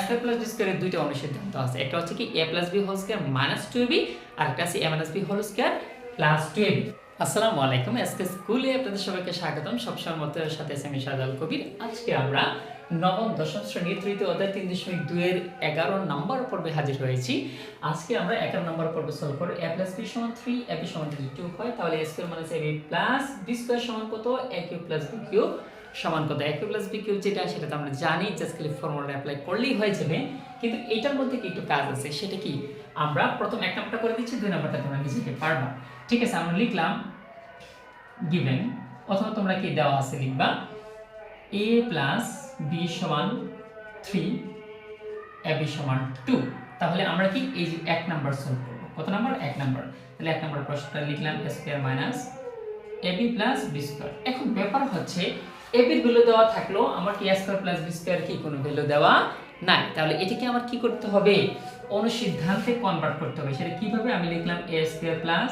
Square plus B স্কোয়ারের দুইটা অনুসিদ্ধান্ত আছে। একটা হচ্ছে কি A plus B whole square minus two B আর একটা আছে A minus B whole square plus two B আসসালামু আলাইকুম আজকে স্কুলে আপনাদের সবাইকে স্বাগতম। সবসময় মতো সাথে আমি সাজাল কবির। আজকে আমরা নবম, দশম শ্রেণির তৃতীয় অধ্যায় তিন দশমিক দুইয়ের এগারো নম্বর পর্বে হাজির হয়েছি। আজকে আমরা এগারো নম্বর পর্বে সলভ করব। এ প্লাস বি সমান থ্রি এ বি সমান যদি টু হয়। তাহলে A square minus A B plus B square সমান কত? A cube plus B cube সমান কত? এ প্লাস বি কিউ যেটা, সেটা তো আমরা জানি জাস্ট খালি ফর্মুলা অ্যাপ্লাই করলেই হয়ে যাবে। কিন্তু এটার মধ্যে কি একটু কাজ আছে? সেটা কি? আমরা প্রথম এক নাম্বারটা করে দিচ্ছি, দুই নাম্বারটা তোমরা নিজেকে পারবা। ঠিক আছে, আমরা লিখলাম গিভেন অথবা তোমরা কি দেওয়া আছে লিখবা এ প্লাস বি সমান থ্রি এ বি সমান টু তাহলে আমরা কি এই যে এক নাম্বার সলভ করব? কত নাম্বার এক নাম্বার তাহলে এক নাম্বার প্রশ্নটা লিখলাম square minus A B plus B square এখন ব্যাপার হচ্ছে এ বির ভ্যালু দেওয়া থাকলেও আমার কি স্কোয়ার প্লাস বি স্কোয়ার কি কোনো ভ্যালু দেওয়া নাই। তাহলে এটাকে আমার কি করতে হবে? অনুসিদ্ধান্তে কনভার্ট করতে হবে। সেটা কীভাবে? আমি লিখলাম A square plus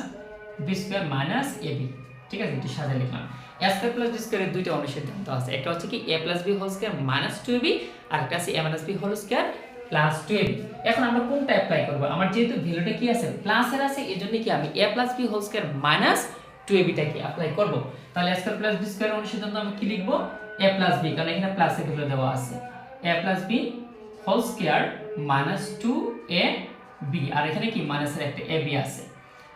B square minus A B ঠিক আছে? একটু সাজা লিখলাম। এ স্কোয়ার প্লাস বি স্কোয়ারের দুইটা অনুসিদ্ধান্ত আছে। একটা হচ্ছে কি A plus B whole square minus two B আর একটা আছে A minus B whole square plus two B এখন আমরা কোনটা অ্যাপ্লাই করব? আমার যেহেতু ভ্যালুটা কি আছে? প্লাসের আছে এই জন্য কি আমি A plus B whole square minus two A বিটাকে apply করব? তাহলে A square plus B square আমি কি লিখব? এ প্লাস বি কারণ এখানে প্লাসের ভ্যালু দেওয়া আছে। A plus B whole square minus two A B আর এখানে কি মাইনাসের একটা এ বি আছে।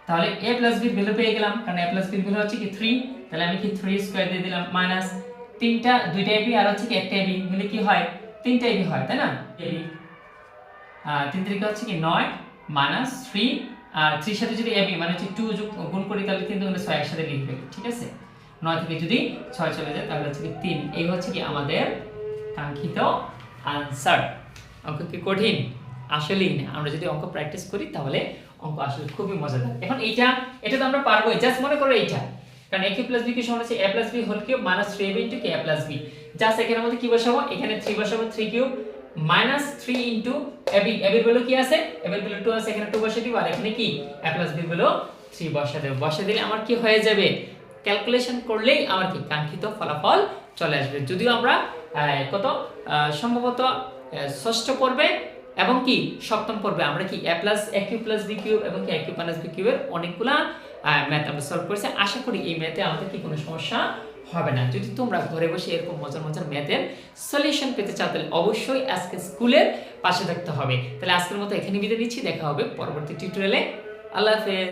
তাহলে a প্লাস বির ভ্যালু পেয়ে গেলাম, কারণ a প্লাস বির ভ্যালু হচ্ছে কি 3 তাহলে আমি কি 3 স্কয়ার দিয়ে দিলাম মাইনাস তিনটা, দুইটা ab আর হচ্ছে কি একটা ab মিলে কি হয়? তিনটা ab হয়, তাই না? আর তিন তারিখে হচ্ছে কি 9 মাইনাস 3 আর 3 সাথে যদি ab মানে হচ্ছে 2 যোগ, গুণ করি তাহলে কিন্তু আমরা 6 একসাথে লিখবে ঠিক আছে? 9 থেকে যদি 6 চলে যায়, তাহলে হচ্ছে কি 3 এই হচ্ছে কি আমাদের কাঙ্ক্ষিত আনসার অঙ্ক কি কঠিন? আসলেই না। আমরা যদি অঙ্ক প্র্যাকটিস করি, তাহলে অঙ্ক আসলে খুবই মজাদার। এখন এইটা, এটা তো আমরা পারব জাস্ট মনে করো এইটা। কারণ a কিউব প্লাস b কি সমান হচ্ছে a plus b whole cube minus 3ab into k plus b just এখানের মধ্যে কি বসাবো? এখানে 3 বসাবো 3 cube minus 3 into ab ab এর ভ্যালু কি আছে? ab এর ভ্যালু 2 আছে, এখানে 2 বসিয়ে দিব, আর এখানে কি? a প্লাস b এর ভ্যালু 3 বসিয়ে দেব। বসিয়ে দিলে আমার কি হয়ে যাবে? ক্যালকুলেশন করলেই আমার কি? কাঙ্ক্ষিত ফলাফল চলে আসবে। যদিও আমরা কত? সম্ভবত ষষ্ঠ পর্বে এবং কি? সপ্তম পর্বে। আমরা কি? A plus A cube plus B cube এবং কি? এ কিউ মাইনাস বি কিউবের অনেকগুলা ম্যাথ আমরা সলভ করেছি। আশা করি এই ম্যাথে আমাদের কি কোনো সমস্যা হবে না। যদি তোমরা ঘরে বসে এরকম মজার মজার ম্যাথের সলিউশন পেতে চাও, তাহলে অবশ্যই আজকে স্কুলের পাশে থাকতে হবে। তাহলে আজকের মতো এখানে বিদায় নিচ্ছি, দেখা হবে পরবর্তী টিউটোরিয়ালে আল্লাহ হাফেজ।